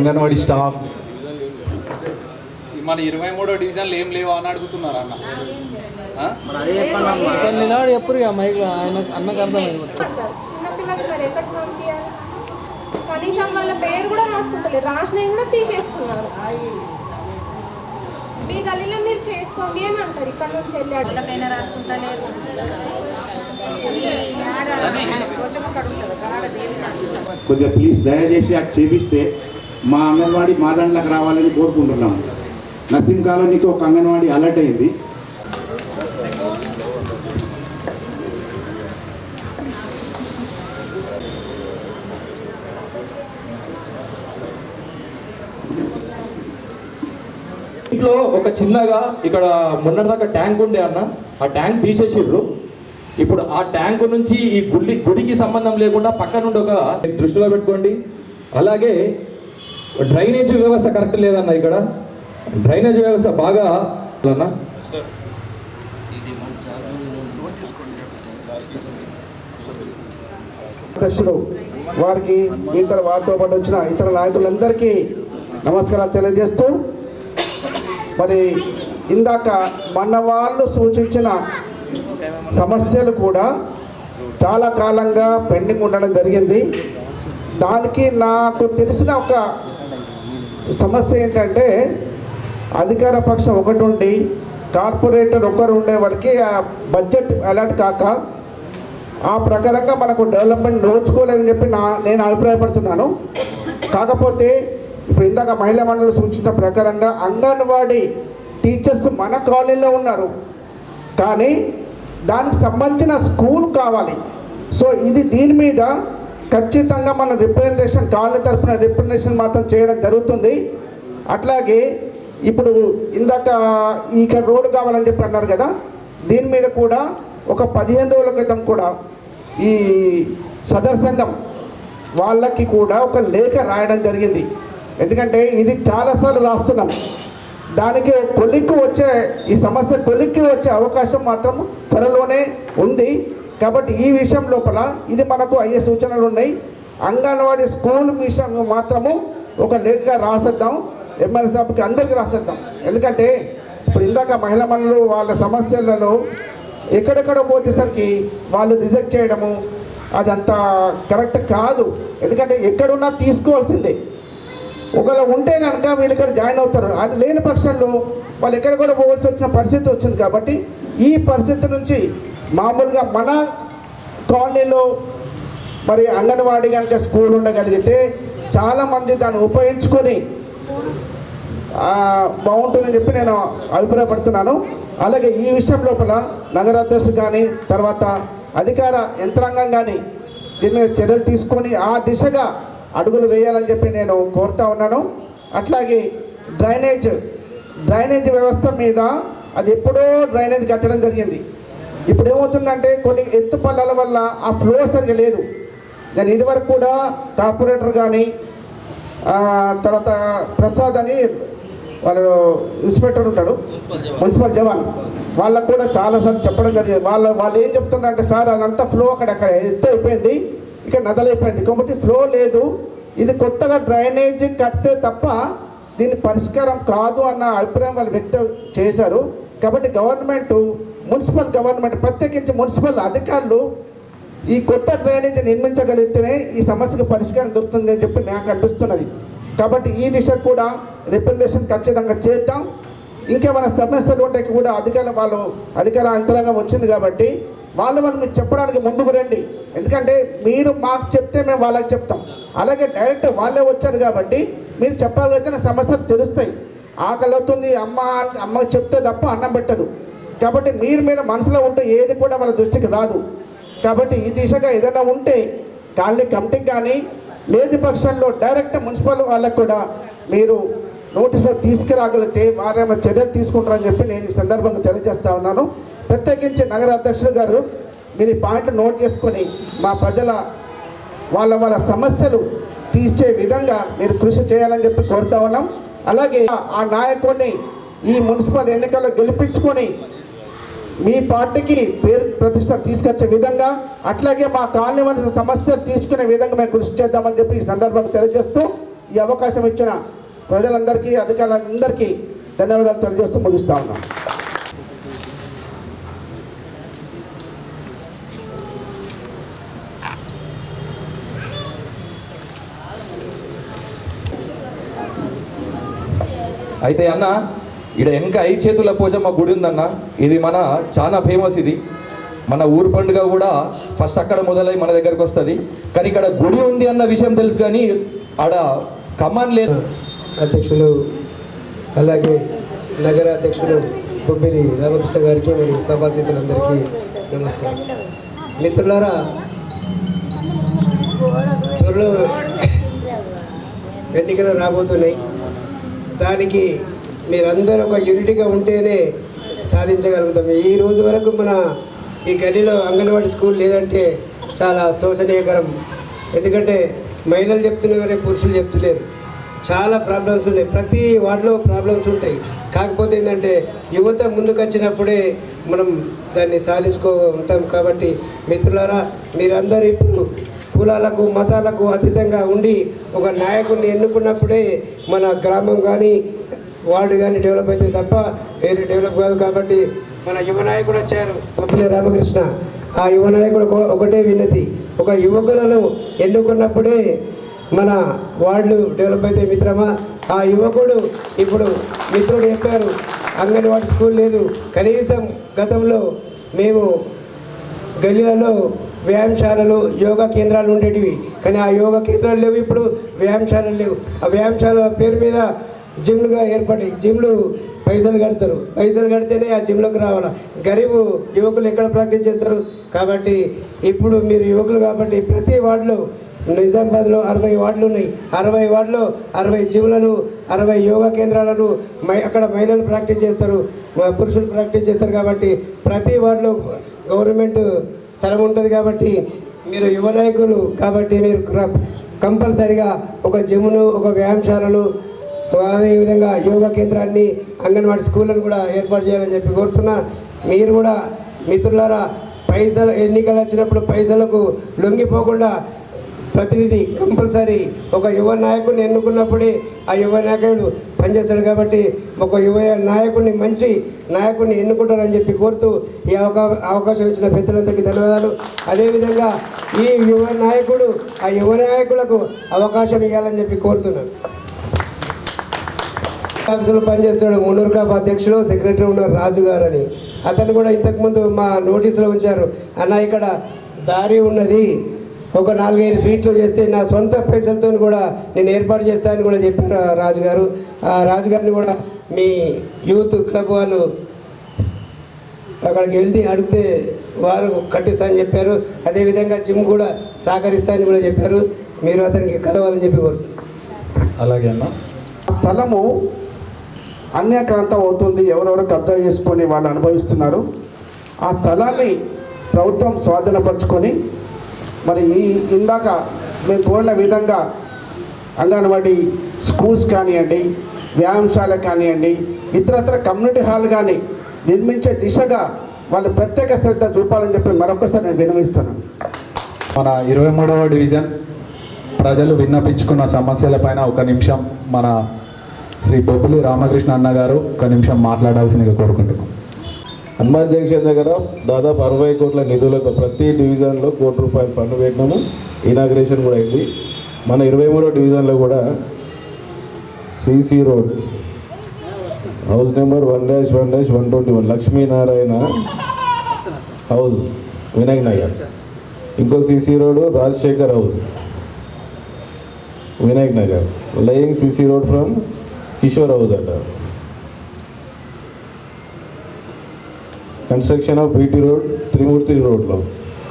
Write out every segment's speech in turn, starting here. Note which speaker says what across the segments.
Speaker 1: Anganwadi staff.
Speaker 2: మన ఇరవై మూడో డివిజన్లు ఏం లేవా అని అడుగుతున్నారు అన్న. ఆ?
Speaker 3: నిలబడి ఎప్పుడు ఇక మైక్ ఆయన అన్నకు అర్థమైంది.
Speaker 4: కనీసం వాళ్ళ పేరు కూడా రాసుకుంటలేదు రాసినవి కూడా తీసేస్తున్నారు మీ గల్లీలో మీరు చేసుకోండి అని అంటారు ఇక్కడ నుంచి వెళ్ళాడు
Speaker 5: వాళ్ళకైనా రాసుకుంటలేరు
Speaker 6: కొద్దిగా ప్లీజ్ దయచేసి అది చేపిస్తే మా అంగన్వాడీ మా దాంట్లోకి రావాలని కోరుకుంటున్నాము నర్సింగ్ కాలనీకి ఒక అంగన్వాడీ అలర్ట్ అయింది.
Speaker 1: ఇంట్లో ఒక చిన్నగా ఇక్కడ మొన్నటిదాకా ట్యాంక్ ఉండే అన్న. ఆ ట్యాంక్ తీసేసిర్రు. ఇప్పుడు ఆ ట్యాంక్ నుంచి ఈ గుడి గుడికి సంబంధం లేకుండా పక్క నుండి ఒక దృష్టిలో పెట్టుకోండి. అలాగే డ్రైనేజ్ వ్యవస్థ కరెక్ట్ లేదన్న ఇక్కడ? డ్రైనేజ్ వ్యవస్థ బాగా అన్న?
Speaker 7: వారికి ఇతర వారితో పాటు వచ్చిన ఇతర నాయకులందరికీ నమస్కారాలు తెలియజేస్తూ మరి ఇందాక మన వాళ్ళు సూచించిన సమస్యలు కూడా చాలా కాలంగా పెండింగ్ ఉండడం జరిగింది. దానికి నాకు తెలిసిన ఒక సమస్య ఏంటంటే అధికార పక్షం ఒకటి ఉండి కార్పొరేటర్ ఒకరు ఉండే వారికి ఆ బడ్జెట్ అలర్ట్ కాక ఆ ప్రకారంగా మనకు డెవలప్మెంట్ నోచుకోలేదని చెప్పి నా నేను అభిప్రాయపడుతున్నాను. కాకపోతే ఇప్పుడు ఇందాక మహిళా మండలి సూచించిన ప్రకారంగా అంగన్వాడీ టీచర్స్ మన కాలనీలో ఉన్నారు. కానీ దానికి సంబంధించిన స్కూల్ కావాలి. సో ఇది దీని మీద ఖచ్చితంగా మన రిప్రజెంటేషన్ కాళ్ళ తరఫున రిప్రజెంటేషన్ మాత్రం చేయడం జరుగుతుంది. అట్లాగే ఇప్పుడు ఇందాక ఇక్కడ రోడ్డు కావాలని చెప్పి అన్నారు కదా దీని మీద కూడా ఒక పదిహేను రోజుల క్రితం కూడా ఈ సదర్ సంఘం వాళ్ళకి కూడా ఒక లేఖ రాయడం జరిగింది. ఎందుకంటే ఇది చాలాసార్లు రాస్తున్నాం. దానికి కొలిక్కి వచ్చే ఈ సమస్య కొలిక్కి వచ్చే అవకాశం మాత్రం త్వరలోనే ఉంది. కాబట్టి ఈ విషయం లోపల ఇది మనకు అయ్యే సూచనలు ఉన్నాయి. అంగన్వాడీ స్కూల్ విషయం మాత్రము ఒక లేఖగా రాసేద్దాం. ఎమ్మెల్యే సాబ్కి అందరికీ రాసేద్దాం. ఎందుకంటే ఇప్పుడు ఇందాక మహిళ మనులు వాళ్ళ సమస్యలలో ఎక్కడెక్కడ పోతేసరికి వాళ్ళు రిజెక్ట్ చేయడము అదంతా కరెక్ట్ కాదు. ఎందుకంటే ఎక్కడున్నా తీసుకోవాల్సిందే. ఒకవేళ ఉంటే కనుక వీళ్ళు ఇక్కడ జాయిన్ అవుతారు. అది లేని పక్షంలో వాళ్ళు ఎక్కడ కూడా పోవాల్సి వచ్చిన పరిస్థితి వచ్చింది కాబట్టి ఈ పరిస్థితి నుంచి మామూలుగా మన కాలనీలో మరి అంగన్వాడీ కనుక స్కూల్ ఉండగలిగితే చాలామంది దాన్ని ఉపయోగించుకొని బాగుంటుందని చెప్పి నేను అభిప్రాయపడుతున్నాను. అలాగే ఈ విషయం లోపల నగరాధ్యక్షుడు కానీ తర్వాత అధికార యంత్రాంగం కానీ దీని మీద చర్యలు తీసుకొని ఆ దిశగా అడుగులు వేయాలని చెప్పి నేను కోరుతా ఉన్నాను. అట్లాగే డ్రైనేజ్ డ్రైనేజ్ వ్యవస్థ మీద అది ఎప్పుడో డ్రైనేజ్ కట్టడం జరిగింది. ఇప్పుడు ఏమవుతుందంటే కొన్ని ఎత్తు పల్లాల వల్ల ఆ ఫ్లో సరిగా లేదు. నేను ఇదివరకు కూడా కార్పొరేటర్ కానీ తర్వాత ప్రసాద్ అని వాళ్ళు ఇన్స్పెక్టర్ ఉంటాడు. మున్సిపల్ జవాన్. వాళ్ళకు కూడా చాలాసార్లు చెప్పడం జరిగింది. వాళ్ళ వాళ్ళు ఏం చెప్తున్నారంటే సార్ అదంతా ఫ్లో అక్కడ అక్కడ ఎత్తు అయిపోయింది. ఇక్కడ నదలైపోయింది కాబట్టి ఫ్లో లేదు. ఇది కొత్తగా డ్రైనేజ్ కడితే తప్ప దీని పరిష్కారం కాదు అన్న అభిప్రాయం వాళ్ళు వ్యక్తం చేశారు. కాబట్టి గవర్నమెంట్ మున్సిపల్ గవర్నమెంట్ ప్రత్యేకించి మున్సిపల్ అధికారులు ఈ కొత్త డ్రైనేజీ నిర్మించగలిగితేనే ఈ సమస్యకు పరిష్కారం దొరుకుతుంది అని చెప్పి నాకు అనిపిస్తున్నది. కాబట్టి ఈ దిశ కూడా రిప్రజెంటేషన్ ఖచ్చితంగా చేద్దాం. ఇంకేమైనా సమస్యలు ఉంటే కూడా అధికారులు వాళ్ళు అధికార అంతరంగం వచ్చింది కాబట్టి వాళ్ళు వాళ్ళు మీకు చెప్పడానికి ముందుకు రండి. ఎందుకంటే మీరు మాకు చెప్తే మేము వాళ్ళకి చెప్తాం. అలాగే డైరెక్ట్ వాళ్ళే వచ్చారు కాబట్టి మీరు చెప్పగలిగితే సమస్యలు తెలుస్తాయి. ఆకలి అవుతుంది అమ్మ అమ్మ చెప్తే తప్ప అన్నం పెట్టదు. కాబట్టి మీరు మీరు మనసులో ఉంటే ఏది కూడా వాళ్ళ దృష్టికి రాదు. కాబట్టి ఈ దిశగా ఏదైనా ఉంటే కాలనీ కమిటీకి కానీ లేని పక్షంలో డైరెక్ట్ మున్సిపల్ వాళ్ళకు కూడా మీరు నోటీసులో తీసుకురాగలిగితే వారేమో చర్యలు తీసుకుంటారని చెప్పి నేను ఈ సందర్భంగా తెలియజేస్తా ఉన్నాను. ప్రత్యేకించి నగర అధ్యక్షుడు గారు మీరు ఈ పాయింట్లు నోట్ చేసుకొని మా ప్రజల వాళ్ళ వాళ్ళ సమస్యలు తీర్చే విధంగా మీరు కృషి చేయాలని చెప్పి కోరుతా ఉన్నాం. అలాగే ఆ నాయకుడిని ఈ మున్సిపల్ ఎన్నికల్లో గెలిపించుకొని మీ పార్టీకి పేరు ప్రతిష్ట తీసుకొచ్చే విధంగా అట్లాగే మా కాలనీ వాళ్ళ సమస్యలు తీసుకునే విధంగా మేము కృషి చేద్దామని చెప్పి ఈ సందర్భంగా తెలియజేస్తూ ఈ అవకాశం ఇచ్చిన ప్రజలందరికీ అధికారులందరికీ ధన్యవాదాలు తెలియజేస్తూ ముగిస్తా ఉన్నాం.
Speaker 1: అయితే అన్న ఇక్కడ వెనక ఐదు చేతుల పోచమ్మ గుడి ఉందన్న. ఇది మన చాలా ఫేమస్ ఇది. మన ఊరు పండుగ కూడా ఫస్ట్ అక్కడ మొదలై మన దగ్గరకు వస్తుంది. కానీ ఇక్కడ గుడి ఉంది అన్న విషయం తెలుసు కానీ ఆడ కమాన్ లేదు.
Speaker 5: అధ్యక్షులు అలాగే నగర అధ్యక్షులు బొబ్బిలి రామకృష్ణ గారికి మరియు సభాసీతులందరికీ నమస్కారం. మిత్రులారా త్వరలో ఎన్నికలు రాబోతున్నాయి. దానికి మీరందరూ ఒక యూనిటీగా ఉంటేనే సాధించగలుగుతాం. ఈ రోజు వరకు మన ఈ గల్లీలో అంగన్వాడీ స్కూల్ లేదంటే చాలా శోచనీయకరం. ఎందుకంటే మహిళలు చెప్తున్నారు కానీ పురుషులు చెప్తులేరు చాలా ప్రాబ్లమ్స్ ఉన్నాయి. ప్రతి వార్డులో ప్రాబ్లమ్స్ ఉంటాయి. కాకపోతే ఏంటంటే యువత ముందుకు వచ్చినప్పుడే మనం దాన్ని సాధించుకో ఉంటాం కాబట్టి మిత్రులారా మీరందరూ ఇప్పుడు కులాలకు మతాలకు అతీతంగా ఉండి ఒక నాయకుడిని ఎన్నుకున్నప్పుడే మన గ్రామం కానీ వార్డు కానీ డెవలప్ అయితే తప్ప వేరే డెవలప్ కాదు కాబట్టి మన యువ నాయకుడు వచ్చారు పప్పుల రామకృష్ణ. ఆ యువ నాయకుడు ఒక- ఒకటే విన్నతి. ఒక యువకులను ఎన్నుకున్నప్పుడే మన వార్డులు డెవలప్ అయితే మిత్రమా? ఆ యువకుడు ఇప్పుడు మిత్రుడు చెప్పారు అంగన్వాడీ స్కూల్ లేదు. కనీసం గతంలో మేము గల్లీలలో వ్యాయామశాలలు యోగా కేంద్రాలు ఉండేటివి. కానీ ఆ యోగా కేంద్రాలు లేవు ఇప్పుడు వ్యాయామశాలలు లేవు. ఆ వ్యాయామశాల పేరు మీద జిమ్లుగా ఏర్పడి జిమ్లు పైసలు కడతారు. పైసలు కడితేనే ఆ జిమ్లోకి రావాలి? గరీబు యువకులు ఎక్కడ ప్రాక్టీస్ చేస్తారు? కాబట్టి ఇప్పుడు మీరు యువకులు కాబట్టి ప్రతి వార్డులో నిజామాబాద్లో అరవై వార్డులు ఉన్నాయి. అరవై వార్డులో అరవై జిమ్లను అరవై యోగా కేంద్రాలను మై అక్కడ మహిళలు ప్రాక్టీస్ చేస్తారు పురుషులు ప్రాక్టీస్ చేస్తారు కాబట్టి ప్రతి వార్డులో గవర్నమెంట్ స్థలం ఉంటుంది కాబట్టి మీరు యువ నాయకులు కాబట్టి మీరు కంపల్సరిగా ఒక జిమ్ను ఒక వ్యాయామశాలలు అదేవిధంగా యోగా కేంద్రాన్ని అంగన్వాడీ స్కూళ్ళను కూడా ఏర్పాటు చేయాలని చెప్పి కోరుతున్నా. మీరు కూడా మిత్రులారా పైసలు ఎన్నికలు వచ్చినప్పుడు పైసలకు లొంగిపోకుండా ప్రతినిధి కంపల్సరీ ఒక యువ నాయకుడిని ఎన్నుకున్నప్పుడే ఆ యువ నాయకుడు పనిచేస్తాడు కాబట్టి ఒక యువ నాయకుడిని మంచి నాయకుడిని ఎన్నుకుంటారని చెప్పి కోరుతూ ఈ అవకా అవకాశం ఇచ్చిన పెద్దలందరికీ ధన్యవాదాలు. అదేవిధంగా ఈ యువ నాయకుడు ఆ యువ నాయకులకు అవకాశం ఇవ్వాలని చెప్పి కోరుతున్నాను. ఆఫీసులో పనిచేస్తాడు మునూరు కాపు అధ్యక్షులు సెక్రటరీ ఉన్నారు రాజు గారు అని అతను కూడా ఇంతకుముందు మా నోటీసులో ఉంచారు అన్న ఇక్కడ దారి ఉన్నది ఒక నాలుగైదు ఫీట్లు చేస్తే నా సొంత పైసలతో కూడా నేను ఏర్పాటు చేస్తానని కూడా చెప్పారు ఆ రాజు గారు ఆ రాజు గారిని కూడా మీ యూత్ క్లబ్ వాళ్ళు అక్కడికి వెళ్తే అడిగితే వారు కట్టిస్తానని చెప్పారు. అదేవిధంగా జిమ్ కూడా సహకరిస్తానని కూడా చెప్పారు. మీరు అతనికి కలవాలని చెప్పి కోరుతున్నాను.
Speaker 1: అలాగే అన్న.
Speaker 7: స్థలము అన్యాక్రాంతం అవుతుంది. ఎవరెవరు కబ్జా చేసుకొని వాళ్ళు అనుభవిస్తున్నారు. ఆ స్థలాన్ని ప్రభుత్వం స్వాధీనపరుచుకొని మరి ఈ ఇందాక మేము కోరిన విధంగా అంగన్వాడీ స్కూల్స్ కానివ్వండి వ్యాయామశాల కానివ్వండి ఇతరత్ర కమ్యూనిటీ హాల్ కానీ నిర్మించే దిశగా వాళ్ళు ప్రత్యేక శ్రద్ధ చూపాలని చెప్పి మరొకసారి నేను వినవిస్తున్నాను.
Speaker 8: మన ఇరవై మూడవ డివిజన్ ప్రజలు విన్నపించుకున్న సమస్యలపైన ఒక నిమిషం మన శ్రీ బొబ్బులి రామకృష్ణ అన్న గారు ఒక నిమిషం మాట్లాడాల్సిందిగా కోరుకుంటున్నాం.
Speaker 9: హనుమాన్ జంక్షన్ దగ్గర దాదాపు అరవై కోట్ల నిధులతో ప్రతి డివిజన్లో కోటి రూపాయల ఫండ్ పెట్టినాము. ఇనాగ్రేషన్ కూడా అయింది. మన ఇరవై మూడో డివిజన్లో కూడా CC road house number one dash one dash one twenty one Lakshminarayana house Vinayak Nagar. ఇంకో CC road Rajasekhar house Vinayak Nagar. Laying CC road from Kishore house అంటారు construction of BT road Trimurthi రోడ్లో.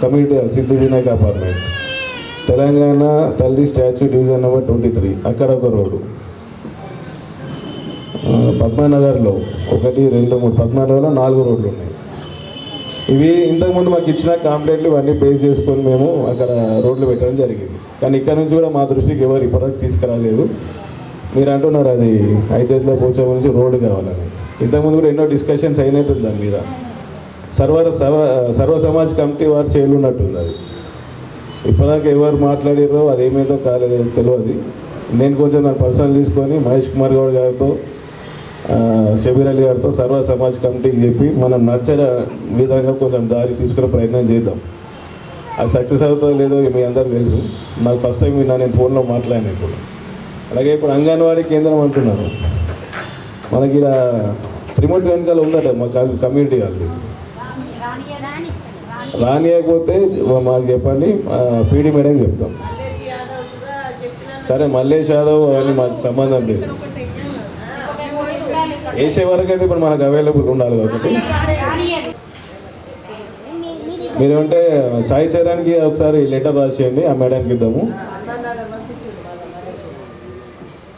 Speaker 9: Community Siddhi Vinayaka apartment. Telangana Talli statue division number twenty three. అక్కడ ఒక road. పద్మానగర్లో ఒకటి రెండు మూడు. పద్మానగర్లో నాలుగు రోడ్లు ఉన్నాయి. ఇవి ఇంతకుముందు మాకు ఇచ్చిన కాంప్లైంట్లు ఇవన్నీ బేస్ చేసుకొని మేము అక్కడ రోడ్లు పెట్టడం జరిగింది. కానీ ఇక్కడ నుంచి కూడా మా దృష్టికి ఎవరు ఇప్పటివరకు తీసుకురాలేదు. మీరు అంటున్నారు అది ఐచేతిలో పోచే నుంచి రోడ్డు కావాలని. ఇంతకుముందు కూడా ఎన్నో డిస్కషన్స్ అయినట్టుంది దాని మీద. సర్వ సర్వ సర్వ సమాజ్ కమిటీ వారు చేయలున్నట్టుంది అది ఇప్పటిదాకా ఎవరు మాట్లాడారో అది ఏమైందో కాలేదో తెలియదు. నేను కొంచెం నాకు పర్సనల్ తీసుకొని మహేష్ కుమార్ గౌడ్ గారితో షబీర్ అలీ గారితో సర్వ సమాజ్ కమిటీకి చెప్పి మనం నడిచే విధంగా కొంచెం దారి తీసుకునే ప్రయత్నం చేద్దాం. అది సక్సెస్ అవుతుందో లేదో మీ అందరూ తెలుసు. నాకు ఫస్ట్ టైం విన్నా నేను ఫోన్లో మాట్లాడినా ఇప్పుడు. అలాగే ఇప్పుడు అంగన్వాడీ కేంద్రం అంటున్నారు. మనకి ఇలా త్రిమూర్తి వెనకాల ఉందట మా కమ్యూనిటీ వాళ్ళు రానియకపోతే మాకు చెప్పండి పీడీ మేడం చెప్తాం. సరే మల్లేష్ యాదవ్ అవన్నీ మాకు సంబంధం లేదు. వేసే వరకు అయితే ఇప్పుడు మనకు అవైలబుల్ ఉండాలి కాబట్టి. మీరు ఉంటే సాయి చరణ్కి ఒకసారి లెటర్ రాసేయండి ఆ మేడంకి ఇద్దాము.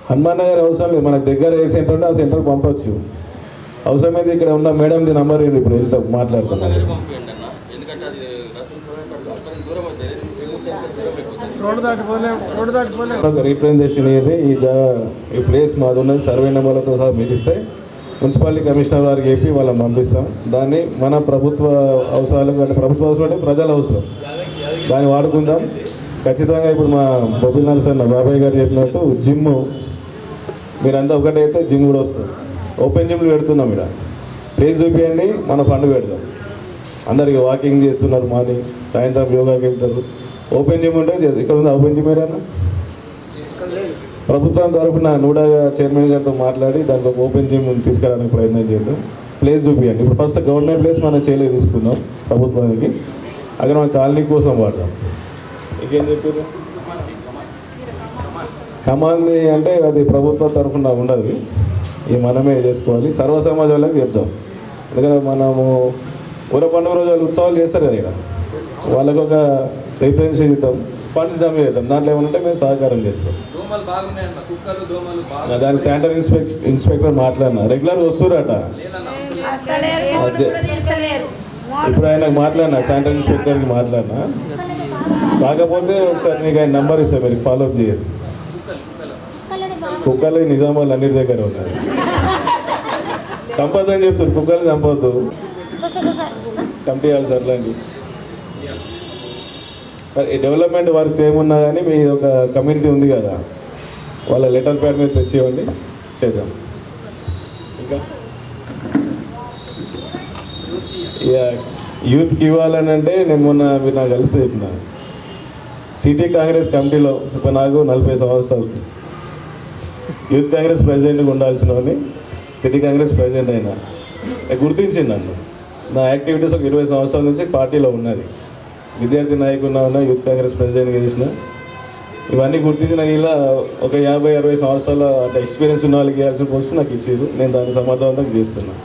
Speaker 9: హనుమాన్ నగర్ అవసరం లేదు మనకు దగ్గర ఏ సెంటర్ ఉంటే ఆ సెంటర్ పంపొచ్చు. అవసరమైతే ఇక్కడ ఉన్న మేడంది నంబర్ ఇప్పుడు వెళ్తాం మాట్లాడుతున్నాం
Speaker 3: రోడ్డు దాటిపోలే రోడ్డు దాటిపోలే
Speaker 9: రీప్రజెంటేషన్ ఇవ్వండి. ఈ జాగా ఈ ప్లేస్ మాది ఉన్నది. సర్వే నెంబర్లతో సహా మీరు మున్సిపాలిటీ కమిషనర్ గారికి చెప్పి వాళ్ళని పంపిస్తాం. దాన్ని మన ప్రభుత్వ అవసరాలు అంటే ప్రభుత్వ అవసరం అంటే ప్రజల అవసరం. దాన్ని వాడుకుందాం. ఖచ్చితంగా ఇప్పుడు మా బొబ్బిల్ నరసన్న బాబాయ్ గారు చెప్పినట్టు జిమ్ మీరంతా ఒకటైతే జిమ్ కూడా వస్తుంది. ఓపెన్ జిమ్లు పెడుతున్నాం ఇక్కడ. ప్లేస్ చూపించండి మన ఫండ్ పెడతాం అందరికి వాకింగ్ చేస్తున్నారు మార్నింగ్ సాయంత్రం యోగాకి వెళ్తారు. ఓపెన్ చేద్దాం. ఇక్కడ ఉంది? ఓపెన్ జిమ్ ఏదన్నా ప్రభుత్వం తరఫున నూడా చైర్మన్ గారితో మాట్లాడి దానికి ఒక ఓపెన్ జిమ్ తీసుకురావడానికి ప్రయత్నం చేద్దాం. ప్లేస్ చూపించండి ఇప్పుడు ఫస్ట్ గవర్నమెంట్ ప్లేస్ మనం చేయలేదు తీసుకుందాం ప్రభుత్వానికి. అక్కడ మన కాలనీ కోసం వాడదాం. ఇంకేం చెప్పారు? కమాంది అంటే అది ప్రభుత్వ తరఫున ఉండదు. ఇది మనమే చేసుకోవాలి. సర్వ సమాజ వాళ్ళకి చెప్తాం ఎందుకంటే మనము ఊర పండుగ రోజు వాళ్ళు ఉత్సవాలు చేస్తారు కదా ఇక్కడ. వాళ్ళకి ఇద్దాం ఫండ్స్ జమ చేద్దాం దాంట్లో ఏమైనా ఉంటే మేము సహకారం చేస్తాం. దానికి శానిటరీ ఇన్స్పెక్ ఇన్స్పెక్టర్ మాట్లాడినా. రెగ్యులర్ వస్తురట. ఇప్పుడు ఆయన మాట్లాడినా శానిటరీ ఇన్స్పెక్టర్కి మాట్లాడినా. కాకపోతే ఒకసారి మీకు ఆయన నంబర్ ఇస్తాను మీరు ఫాలోఅప్ చేయరు కుక్కలు నిజామాబాద్ అన్నిటి దగ్గర ఉన్నాయి సంపద అని చెప్తారు కుక్కలు చంపొద్దు. సర్లేండి సరే ఈ డెవలప్మెంట్ వర్క్స్ ఏమున్నా కానీ మీ ఒక కమ్యూనిటీ ఉంది కదా వాళ్ళ లెటర్ ప్యాడ్ మీద తెచ్చివ్వండి చేద్దాం. ఇంకా? ఇక యూత్కి ఇవ్వాలని అంటే నేను మొన్న మీరు నాకు కలిసి చెప్పిన. సిటీ కాంగ్రెస్ కమిటీలో ఇప్పుడు నాకు నలభై సంవత్సరాలు. యూత్ కాంగ్రెస్ ప్రెసిడెంట్గా ఉండాల్సిన సిటీ కాంగ్రెస్ ప్రెసిడెంట్ అయినా. గుర్తించింది నన్ను. నా యాక్టివిటీస్ ఒక ఇరవై సంవత్సరాల నుంచి పార్టీలో ఉన్నది. విద్యార్థి నాయకున్నా ఉన్నా యూత్ కాంగ్రెస్ ప్రెసిడెంట్గా చేసిన ఇవన్నీ గుర్తించి నాకు ఇలా ఒక యాభై అరవై సంవత్సరాల అంటే ఎక్స్పీరియన్స్ ఉన్న వాళ్ళకి ఇవ్వాల్సిన పోస్ట్ నాకు ఇచ్చేది నేను దాన్ని సమర్థవంతంగా చేస్తున్నాను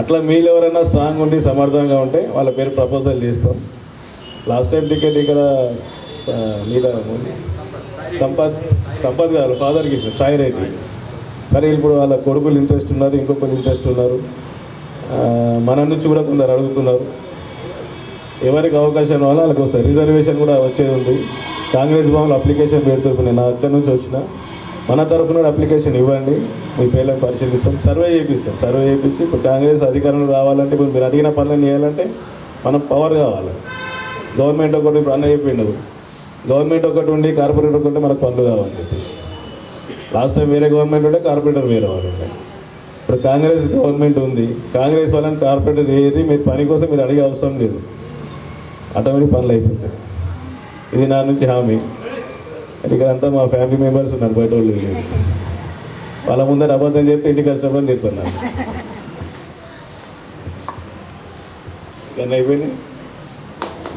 Speaker 9: అట్లా మీరు ఎవరైనా స్ట్రాంగ్ ఉండి సమర్థంగా ఉంటే వాళ్ళ పేరు ప్రపోజల్ చేస్తాం. లాస్ట్ టైం టికెట్ ఇక్కడ మీద సంపత్ సంపత్ గారు ఫాదర్కి ఇచ్చాం సాయి రెడ్డి. సరే ఇప్పుడు వాళ్ళ కొడుకులు ఇంట్రెస్ట్ ఉన్నారు ఇంకొకరు ఇంట్రెస్ట్ ఉన్నారు. మన నుంచి కూడా కొందరు అడుగుతున్నారు. ఎవరికి అవకాశం వల్ల వాళ్ళకి వస్తుంది రిజర్వేషన్ కూడా వచ్చేది ఉంది. కాంగ్రెస్ భవన్లో అప్లికేషన్ పెడుతుంది నేను అక్కడి నుంచి వచ్చిన. మన తరఫున కూడా అప్లికేషన్ ఇవ్వండి. మీ పేర్లను పరిశీలిస్తాం. సర్వే చేపిస్తాం. సర్వే చేపించి ఇప్పుడు కాంగ్రెస్ అధికారంలో రావాలంటే ఇప్పుడు మీరు అడిగిన పనులను చేయాలంటే మనం పవర్ కావాలి. గవర్నమెంట్ ఒకటి ఇప్పుడు అన్న చెప్పిండు. గవర్నమెంట్ ఒకటి ఉండి కార్పొరేటర్ ఒకటి మనకు పనులు కావాలని చెప్పేసి. లాస్ట్ టైం వేరే గవర్నమెంట్ ఉంటే కార్పొరేటర్ వేరే వాళ్ళు ఉండే. ఇప్పుడు కాంగ్రెస్ గవర్నమెంట్ ఉంది. కాంగ్రెస్ వాళ్ళని కార్పొరేటర్ ఏరి మీరు పని కోసం మీరు అడిగే అవసరం లేదు. ఆటోమేటిక్ పనులు అయిపోతాయి. ఇది నా నుంచి హామీ. ఇక్కడ అంతా మా ఫ్యామిలీ మెంబర్స్ ఉన్నారు బయట వాళ్ళు వాళ్ళ. ముందర అబద్ధం చెప్తే ఇంటి కష్టపడి చెప్తున్నాను ఇవన్నీ అయిపోయింది.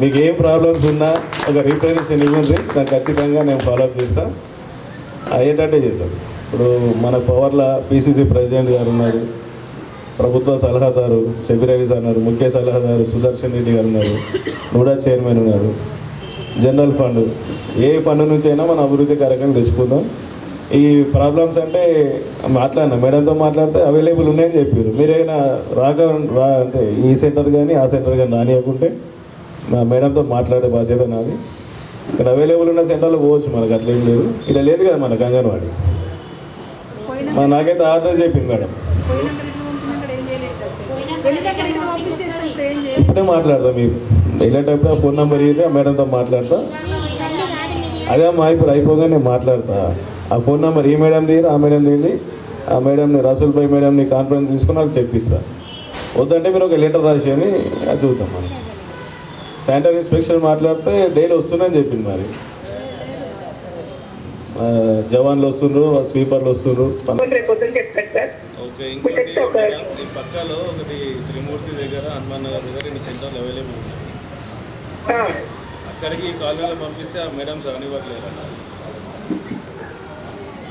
Speaker 9: మీకు ఏం ప్రాబ్లమ్స్ ఉన్నా ఒక రీప్రజెంటేషన్ ఇవ్వండి. దాన్ని ఖచ్చితంగా నేను ఫాలోఅప్ చేస్తాను అయ్యేటట్టే చేస్తాను ఇప్పుడు మన పవర్లో పీసీసీ ప్రెసిడెంట్ గారు ఉన్నారు ప్రభుత్వ సలహాదారు షబీర్ అలీ సార్ ఉన్నారు ముఖ్య సలహాదారు సుదర్శన్ రెడ్డి గారు ఉన్నారు. నూడా చైర్మన్ ఉన్నారు జనరల్ ఫండ్. ఏ ఫండ్ నుంచి అయినా మన అభివృద్ధి కార్యక్రమం తెచ్చుకుందాం. ఈ ప్రాబ్లమ్స్ అంటే మాట్లాడినా మేడంతో మాట్లాడితే అవైలబుల్ ఉన్నాయని చెప్పారు. మీరైనా రాక రా అంటే ఈ సెంటర్ కానీ ఆ సెంటర్ కానీ రానియకుంటే మా మేడంతో మాట్లాడే బాధ్యత నాది. ఇక్కడ అవైలబుల్ ఉన్న సెంటర్లో పోవచ్చు మనకు అట్లా ఏం లేదు. ఇక్కడ లేదు కదా మనకు అంగన్వాడీ. మా నాకైతే ఆర్డర్ చెప్పింది మేడం. ఇప్పుడే మాట్లాడతాం మీకు. వెళ్ళేటప్పుడు ఫోన్ నెంబర్ ఇస్తే ఆ మేడంతో మాట్లాడతా. అదే అమ్మా ఇప్పుడు అయిపోగా నేను మాట్లాడతా. ఆ ఫోన్ నెంబర్ ఈ మేడం దిగి ఆ మేడం దిగి ఆ మేడంని రసూల్ భాయ్ మేడంని కాన్ఫరెన్స్ తీసుకుని నాకు చెప్పిస్తా. వద్దంటే మీరు ఒక లెటర్ రాసి అని అది చూద్దాం మనం. శానిటరీ ఇన్స్పెక్షన్ మాట్లాడితే డైలీ వస్తున్నాయని చెప్పింది మరి. జవాన్లు వస్తుండ్రు స్వీపర్లు వస్తుండ్రు. ఓకే
Speaker 10: ఇంకోటి
Speaker 9: పక్కలో ఒకటి త్రిమూర్తి దగ్గర హనుమాన్ నగర్ దగ్గర రెండు సెంటర్లు అవైలబుల్ ఉన్నాయి. అక్కడికి ఈ కాలేజీలో పంపిస్తే ఆ మేడమ్స్ అవనివ్వట్లేరు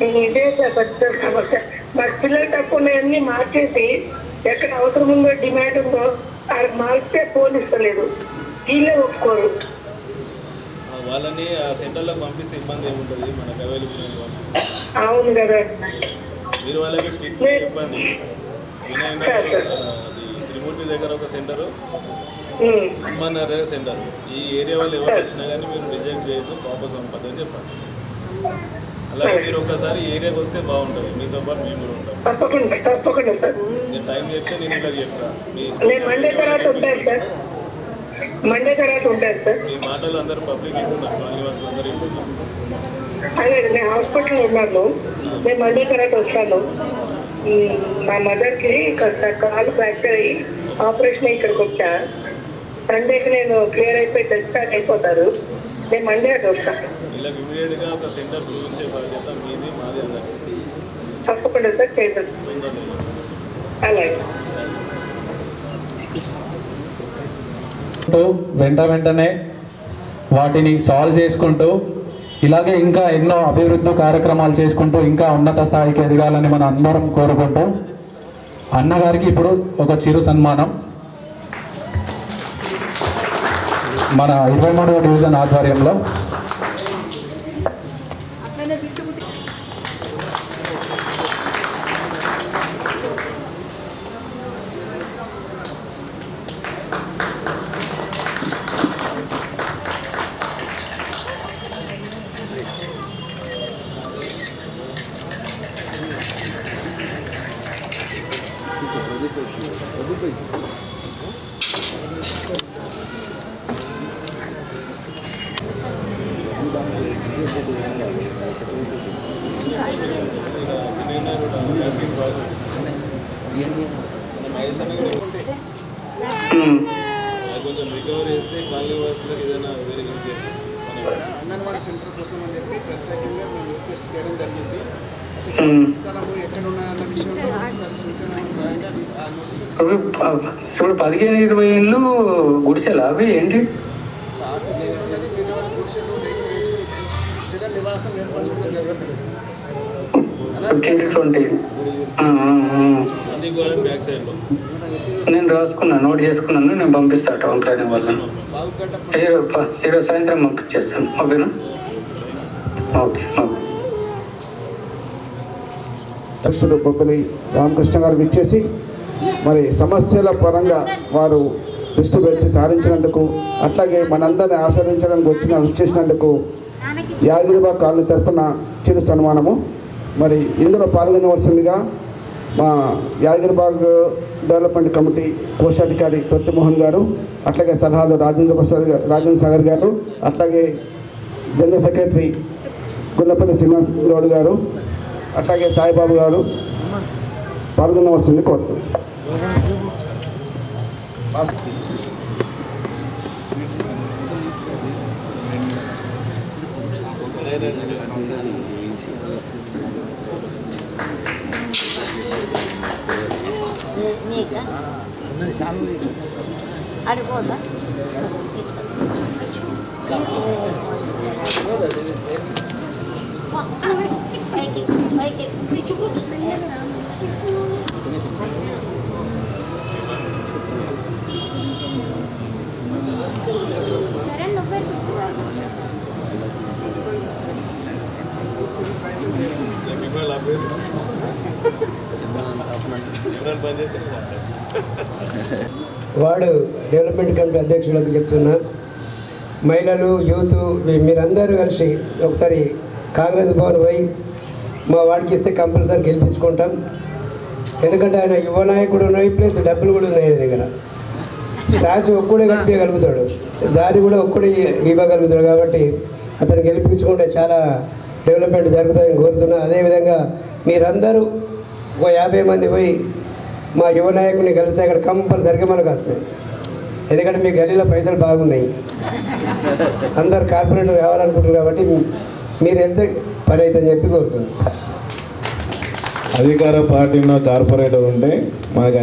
Speaker 10: ఇదే సార్ పెద్ద సమస్య మరి పిల్లల అన్ని మార్చేసి ఎక్కడ అవసరం ఉందో డిమాండ్ ఉందో అది మార్చితే ఫోన్ ఇస్తలేదు. వీళ్ళే ఒప్పుకోరు.
Speaker 9: వాళ్ళని ఆ సెంటర్లో పంపిస్తే ఇబ్బంది ఏముంటుంది? మనకు అవైలబుల్ పంపిస్తే
Speaker 10: అవును కదా.
Speaker 9: మీరు వాళ్ళకి స్ట్రిక్ట్ ఇబ్బంది వినయ్ నగర్, ఆ, అది త్రిమూర్తి దగ్గర ఒక సెంటరు. నగర్ దగ్గర సెంటర్. ఈ ఏరియా వాళ్ళు ఎవరు వచ్చినా కానీ మీరు రిజెక్ట్ చేయొద్దు వాపస్ పంపదని చెప్పండి. అలాగే మీరు ఒకసారి ఏరియాకి వస్తే బాగుంటుంది. మీతో పాటు మేము కూడా ఉంటాం.
Speaker 10: తప్పకుండా తప్పకుండా సార్.
Speaker 9: నేను టైం చెప్తే నేను ఇలా చెప్తా. మీ
Speaker 10: నేను మండే తర్వాత ఉంటాను సార్. మండే తర్వాత ఉంటాను సార్.
Speaker 9: మీ మాటలు అందరూ పబ్లిక్ వింటున్నారు కాలనీవాసులు అందరూ వింటున్నారు
Speaker 10: అదే నేను హాస్పిటల్లో ఉన్నాను. నేను మండే తర్వాత వస్తాను మా మదర్కి కాలు ఫ్రాక్చర్ అయ్యి ఆపరేషన్ ఇక్కడికి వచ్చా. సండేకి నేను క్లియర్ అయిపోయి డిశ్చార్జ్ అయిపోతారు. నేను మండే అటు వస్తాను
Speaker 9: వీళ్ళకి ఇమీడియట్గా ఒక సెంటర్ చూపించే బాధ్యత మీది మాది అందరికీ
Speaker 10: తప్పకుండా సార్ చేద్దాం. అలాగే.
Speaker 8: వెంట వెంటనే వాటిని సాల్వ్ చేసుకుంటూ ఇలాగే ఇంకా ఎన్నో అభివృద్ధి కార్యక్రమాలు చేసుకుంటూ ఇంకా ఉన్నత స్థాయికి ఎదగాలని మనం అందరం కోరుకుంటూ అన్నగారికి ఇప్పుడు ఒక చిరు సన్మానం. మన ఇరవై మూడవ డివిజన్ ఆధ్వర్యంలో
Speaker 9: అది కొంచెం రికవర్ చేస్తే కాలనీ వాసులకు ఏదైనా వేరే యూజ్
Speaker 3: అంగన్వాడీ సెంటర్ కోసం అని చెప్పి ప్రత్యేకంగా మేము రిక్వెస్ట్ చేయడం జరిగింది స్థలము ఎక్కడ ఉన్నాయన్న విషయంలో ఒకసారి సూచన రాయండి. అది ఆ ఇప్పుడు
Speaker 11: ఇప్పుడు పదిహేను ఇరవై ఏళ్ళు గుడిసెలు? అవి ఏంటి? ఫిఫ్టీన్ టు ట్వంటీ నేను రాసుకున్నాను నోట్ చేసుకున్నాను నేను పంపిస్తాను టౌన్ ప్లానింగ్ వాళ్ళని. ఈరోజు ప- ఈరోజు సాయంత్రం పంపించేస్తాను ఓకేనా? Okay okay.
Speaker 7: అధ్యక్షుడు బొబ్బలి రామకృష్ణ గారు విచ్చేసి మరి సమస్యల పరంగా వారు దృష్టి పెట్టి సాధించినందుకు అట్లాగే మనందరిని ఆస్వాదించడానికి వచ్చిన విచ్చేసినందుకు యాదగిరిబాగ్ కాలనీ తరఫున చిరు సన్మానము. మరి ఇందులో పాల్గొనవలసిందిగా మా యాదగిరిబాగ్ డెవలప్మెంట్ కమిటీ కోశాధికారి తొత్తిమోహన్ గారు అట్లాగే సలహాలు రాజేంద్ర ప్రసాద్ రాజేంద్ర సాగర్ గారు అట్లాగే జనరల్ సెక్రటరీ గుల్లపల్లి శ్రీనివాస్ గౌడ్ గారు అట్లాగే సాయిబాబు గారు పాల్గొనవలసింది కోరుతున్నాను
Speaker 12: నీకా అడిపోదా పైకి
Speaker 5: వాడు డెవలప్మెంట్ కమిటీ అధ్యక్షులకు చెప్తున్నా. మహిళలు యూత్ మీరందరూ కలిసి ఒకసారి కాంగ్రెస్ భవన్ పోయి మా వాడికి ఇస్తే కంపల్సరీ గెలిపించుకుంటాం. ఎందుకంటే ఆయన యువనాయకుడు ఉన్నాయి ప్లస్ డబ్బులు కూడా ఉన్నాయి దగ్గర. స్టాచ్యూ ఒక్కడే గెలిపించగలుగుతాడు దారి కూడా ఒక్కడే ఇవ్వగలుగుతాడు కాబట్టి అతను గెలిపించుకుంటే చాలా డెవలప్మెంట్ జరుగుతుందని కోరుతున్నా. అదేవిధంగా మీరందరూ ఒక యాభై మంది పోయి మా యువ నాయకుని కలిస్తే అక్కడ కంపల్సరిగా మనకు వస్తాయి. ఎందుకంటే మీ గల్లీలో పైసలు బాగున్నాయి. అందరు కార్పొరేటర్ కావాలనుకుంటున్నారు కాబట్టి మీరు వెళ్తే పని అయితే చెప్పి కోరుతుంది.
Speaker 9: అధికార పార్టీ కార్పొరేటర్ ఉంటే మనకు